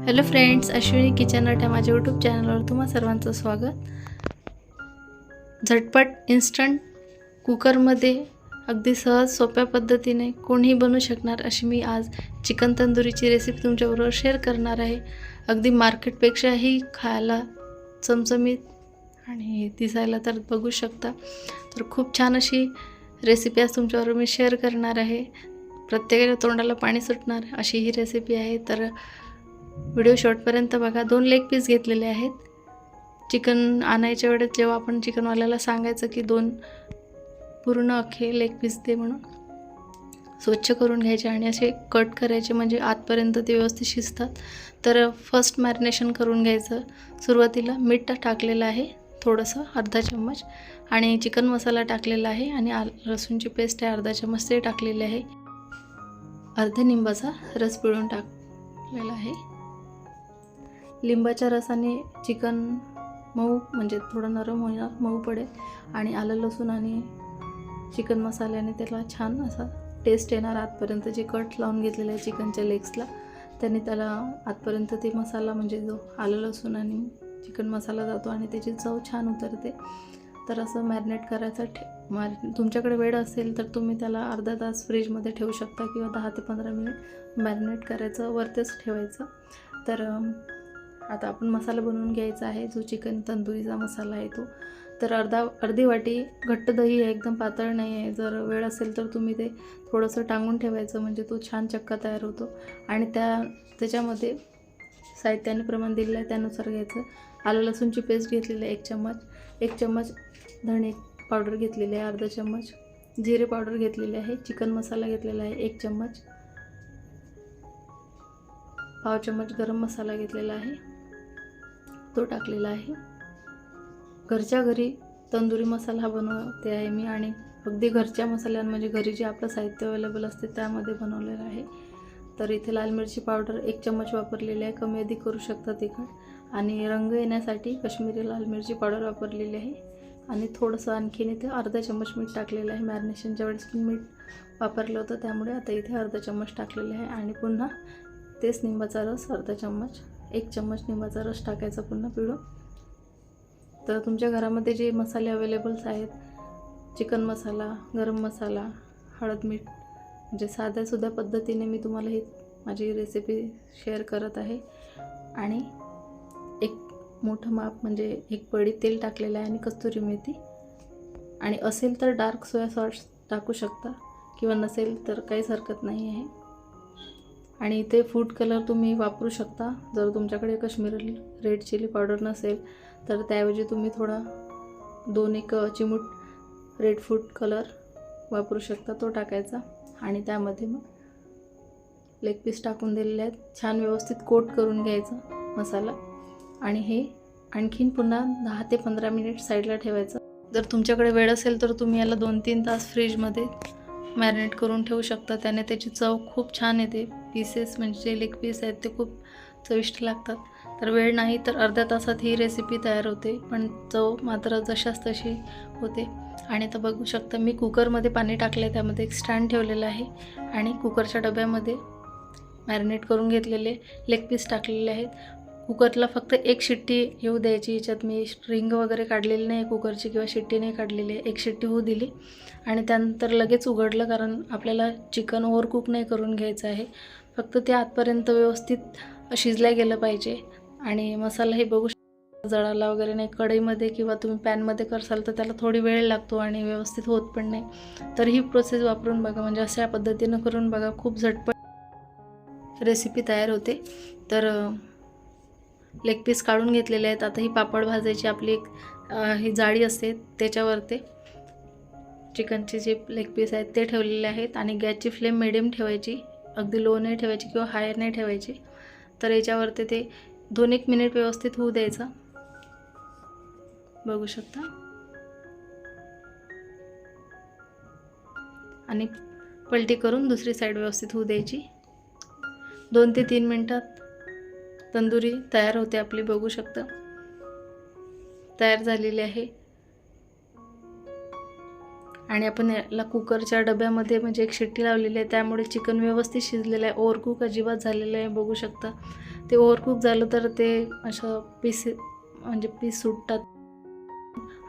Hello friends Ashwini kitchen अट या माझ्या यूट्यूब चॅनलवर तुम्हा सर्वांचं स्वागत. झटपट इन्स्टंट कुकरमध्ये अगदी सहज सोप्या पद्धतीने कोणीही बनवू शकणार अशी मी आज चिकन तंदुरीची रेसिपी तुमच्याबरोबर शेअर करणार आहे. अगदी मार्केटपेक्षाही खायला चमचमीत आणि दिसायला तर बघू शकता. तर खूप छान अशी रेसिपी आज तुमच्याबरोबर मी शेअर करणार आहे. प्रत्येकाच्या तोंडाला पाणी सुटणार अशी ही रेसिपी आहे. तर व्हिडिओ शॉर्टपर्यंत बघा. दोन लेग पीस घेतलेले आहेत. चिकन आणायच्या वेळेस जेव्हा आपण चिकनवाल्याला सांगायचं की दोन पूर्ण अख्खे लेग पीस दे म्हणून स्वच्छ करून घ्यायचे आणि असे कट करायचे म्हणजे आतपर्यंत ते व्यवस्थित शिजतात. तर फर्स्ट मॅरिनेशन करून घ्यायचं. सुरुवातीला मीठ टाकलेलं आहे थोडंसं अर्धा चम्मच. आणि चिकन मसाला टाकलेला आहे आणि आ लसूणची पेस्ट आहे अर्धा चम्मच ते टाकलेले आहे. अर्ध्या निंबाचा रस पिळून टाकलेला आहे. लिंबाच्या रसाने चिकन मऊ म्हणजे थोडं नरम होणार मऊ पडेल. आणि आलं लसूण आणि चिकन मसाल्याने त्याला छान असा टेस्ट येणार आतपर्यंत. जे कट लावून घेतलेलं आहे चिकनच्या लेग्सला त्याने त्याला आतपर्यंत ते मसाला म्हणजे जो आलं लसूण आणि चिकन मसाला जातो आणि त्याची चव छान उतरते. तर असं मॅरिनेट करायचं ठे मॅर तुमच्याकडे वेळ असेल तर तुम्ही त्याला अर्धा तास फ्रीजमध्ये ठेवू शकता किंवा दहा ते पंधरा मिनिट मॅरिनेट करायचं वरतीच ठेवायचं. तर आता आपण मसाला बनवून घ्यायचा आहे. जो चिकन तंदुरीचा मसाला आहे तो. तर अर्धा अर्धी वाटी घट्ट दही आहे. एकदम पातळ नाही आहे. जर वेळ असेल तर तुम्ही ते थोडंसं टांगून ठेवायचं. म्हणजे तो छान चक्का तयार होतो. आणि त्या त्याच्यामध्ये साहित्याने प्रमाण दिलेलं आहे. त्यानुसार घ्यायचं. आलं लसूणची पेस्ट घेतलेली आहे. एक चम्मच. एक चम्मच धणे पावडर घेतलेली आहे. अर्धा चम्मच. जिरे पावडर घेतलेली आहे. चिकन मसाला घेतलेला आहे. एक चम्मच. पाव चम्मच गरम मसाला घेतलेला आहे. तो टाकलेला आहे. घरच्या घरी तंदुरी मसाला हा बनवते आहे मी आणि अगदी घरच्या मसाल्यां म्हणजे घरी जे आपलं साहित्य अवेलेबल असते त्यामध्ये बनवलेलं आहे. तर इथे लाल मिरची पावडर एक चम्मच वापरलेली आहे. कमी अधिक करू शकता तिखट आणि रंग येण्यासाठी कश्मीरी लाल मिरची पावडर वापरलेली आहे. आणि थोडंसं आणखीन इथे अर्धा चम्मच मीठ टाकलेलं आहे. मॅरिनेशनच्या वेळेस पण मीठ वापरलं होतं त्यामुळे आता इथे अर्धा चम्मच टाकलेलं आहे. आणि पुन्हा तेच निंबाचा रस अर्धा चम्मच एक चम्मच निंबाचा रस टाकायचा पुन्हा पिळून. तर तुमच्या घरामध्ये जे मसाले अवेलेबल्स आहेत चिकन मसाला गरम मसाला हळद मीठ म्हणजे साध्यासुद्धा पद्धतीने मी तुम्हाला ही माझी रेसिपी शेअर करत आहे. आणि एक मोठं माप म्हणजे एक पडी तेल टाकलेलं आहे आणि कस्तुरी मेथी. आणि असेल तर डार्क सोया सॉस टाकू शकता किंवा नसेल तर काहीच हरकत नाही आहे. आणि इथे फूड कलर तुम्ही वापरू शकता. जर तुमच्याकडे कश्मीरी रेड चिली पावडर नसेल तर त्याऐवजी तुम्ही थोडा दोन एक चिमूट रेड फूड कलर वापरू शकता तो टाकायचा. आणि त्यामध्ये मग लेग पीस टाकून दिलेले आहेत. छान व्यवस्थित कोट करून घ्यायचा मसाला. आणि हे आणखीन पुन्हा दहा ते पंधरा मिनिट साईडला ठेवायचं. जर तुमच्याकडे वेळ असेल तर तुम्ही याला दोन तीन तास फ्रीजमध्ये मॅरिनेट करून ठेवू शकता. त्याने त्याची चव खूप छान येते. पीसेस म्हणजे जे लेग पीस आहेत ते खूप चविष्ट लागतात. तर वेळ नाही तर अर्ध्या तासात ही रेसिपी तयार होते. पण चव मात्र जशाच तशी होते. आणि तर बघू शकता मी कुकरमध्ये पाणी टाकलं आहे त्यामध्ये एक स्टँड ठेवलेलं आहे. आणि कुकरच्या डब्यामध्ये मॅरिनेट करून घेतलेले लेग पीस टाकलेले आहेत. कुकरला फक्त एक शिट्टी येऊ द्यायची याच्यात मी रिंग वगैरे काढलेली नाही कुकरची किंवा शिट्टी नाही काढलेली आहे एक शिट्टी होऊ दिली. आणि त्यानंतर लगेच उघडलं कारण आपल्याला चिकन ओव्हरकुक नाही करून घ्यायचं आहे. फक्त ते आतपर्यंत व्यवस्थित शिजल्या गेलं पाहिजे. आणि मसाला हे बघू जळाला वगैरे नाही कढईमध्ये किंवा तुम्ही पॅनमध्ये करसाल तर त्याला थोडी वेळ लागतो आणि व्यवस्थित होत पण नाही. तर ही प्रोसेस वापरून बघा म्हणजे अशा पद्धतीनं करून बघा खूप झटपट रेसिपी तयार होते. तर लेग पीस काढून घेतलेले आहेत. आता ही पापड भाजायची आपली एक ही जाळी असते त्याच्यावरती. चिकनचे जे लेग पीस आहेत ते ठेवलेले आहेत आणि गॅसची फ्लेम मिडियम ठेवायची. अगदी लो नाही ठेवायची किंवा हाय नाही ठेवायची. तर याच्यावरती ते दोन एक मिनिट व्यवस्थित होऊ द्यायचं. बघू शकता? आणि पलटी करून दुसरी साईड व्यवस्थित होऊ द्यायची. दोन ते तीन मिनटात तंदुरी तयार होते आपली बघू शकता. तयार झालेली आहे. आणि आपण याला कुकरच्या डब्यामध्ये म्हणजे एक शिट्टी लावलेली आहे त्यामुळे चिकन व्यवस्थित शिजलेलं आहे. ओव्हरकूक अजिबात झालेलं आहे बघू शकता. ते ओव्हरकूक झालं तर ते असं पीस म्हणजे पीस सुटतात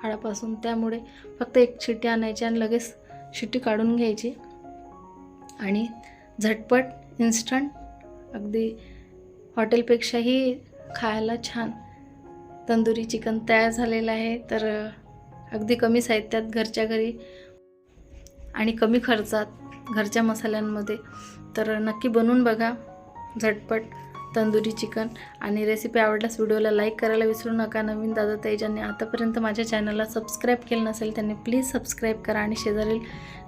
हाडापासून. त्यामुळे फक्त एक शिट्टी आणायची आणि लगेच शिट्टी काढून घ्यायची. आणि झटपट इन्स्टंट अगदी हॉटेलपेक्षाही खायला छान. तंदुरी चिकन तयार झालेलं आहे तर अगदी कमी साहित्यात घरच्या घरी आणि कमी खर्चात घरच्या मसाल्यांमध्ये. तर नक्की बनवून बघा झटपट तंदुरी चिकन. आणि रेसिपी आवडल्यास व्हिडिओला लाईक करायला विसरू नका. नवीन दादा ताई ज्यांनी आतापर्यंत माझ्या चॅनलला सबस्क्राईब केलं नसेल त्यांनी प्लीज सबस्क्राईब करा आणि शेजारील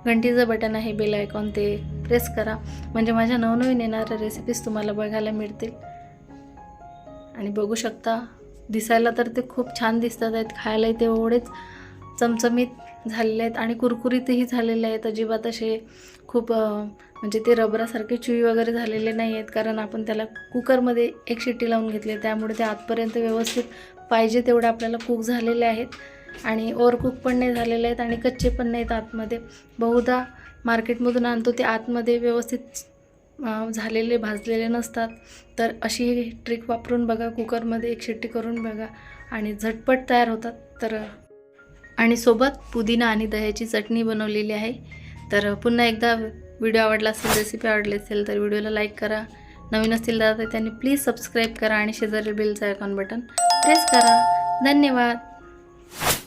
घंटीचं बटन आहे बेल आयकॉन ते प्रेस करा. म्हणजे माझ्या नवनवीन येणाऱ्या रेसिपीज तुम्हाला बघायला मिळतील. आणि बघू शकता दिसायला तर ते खूप छान दिसतात आहेत. खायलाही ते एवढेच चमचमीत झालेले आहेत आणि कुरकुरीतही झालेले आहेत. अजिबात असे खूप म्हणजे ते रबरासारखे चुई वगैरे झालेले नाही आहेत. कारण आपण त्याला कुकरमध्ये एक शिट्टी लावून घेतली त्यामुळे ते आतपर्यंत व्यवस्थित पाहिजे तेवढे आपल्याला कुक झालेले आहेत. आणि ओव्हरकुक पण नाही झालेले आहेत आणि कच्चे पण नाहीत आतमध्ये. बहुधा मार्केटमधून आणतो ते आतमध्ये व्यवस्थित झालेले भाजलेले नसतात. तर अशी ट्रिक वापरून बघा कुकरमध्ये एक शिट्टी करून बघा आणि झटपट तयार होतात. तर आणि सोबत पुदिना आणि दह्याची चटणी बनवलेली आहे. तर पुन्हा एकदा व्हिडिओ आवडला असेल रेसिपी आवडली असेल तर व्हिडिओला लाईक करा. नवीन असतील दादा तर त्यांनी प्लीज सबस्क्राईब करा आणि शेजारी बेलचं आयकॉन बटन प्रेस करा. धन्यवाद.